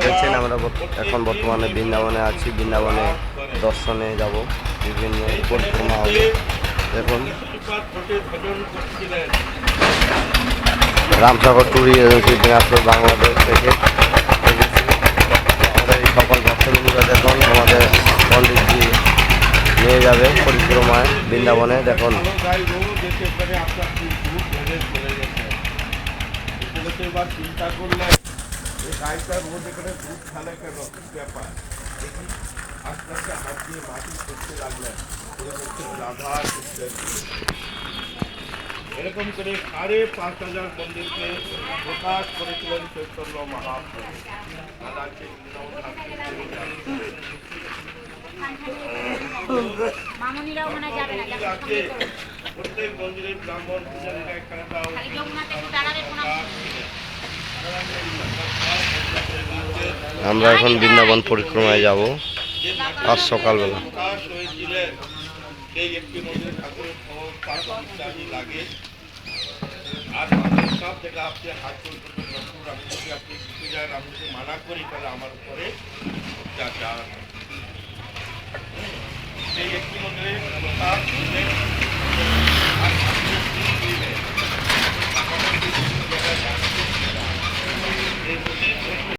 দেখছেন আমরা এখন বর্তমানে বৃন্দাবনে আছি। বৃন্দাবনে দর্শনে যাব। বিভিন্ন পরিক্রমা হবে। দেখুন। রামসাগর টুরি এজেন্সি দিনাজপুর, বাংলাদেশ থেকে। আমাদের এই সকল ভক্তবৃন্দরা দেখুন। আমাদের পণ্ডিতজি নিয়ে যাবে পরিক্রমায় বৃন্দাবনে। দেখুন। এগুলো তো এবার চিন্তা করলেন এই গাইটা রোজ এখানে দুধ খেলে কেন কি ব্যাপার দেখি আস্তে আস্তে হাত দিয়ে মাটি করতে লাগলেন এ হচ্ছে রাধা কৃষ্ণের এরকম করে সাড়ে পাঁচ হাজার মন্দিরকে প্রকাশ করেছিলেন চৈতন্য মহাপ্রভু আর আজকে বৃন্দাবন ঠাকুর মামুনিরাও আমরা এখন বৃন্দাবন পরিক্রমায় যাব আজ সকালবেলা। আমি মানা করি তাহলে আমার উপরে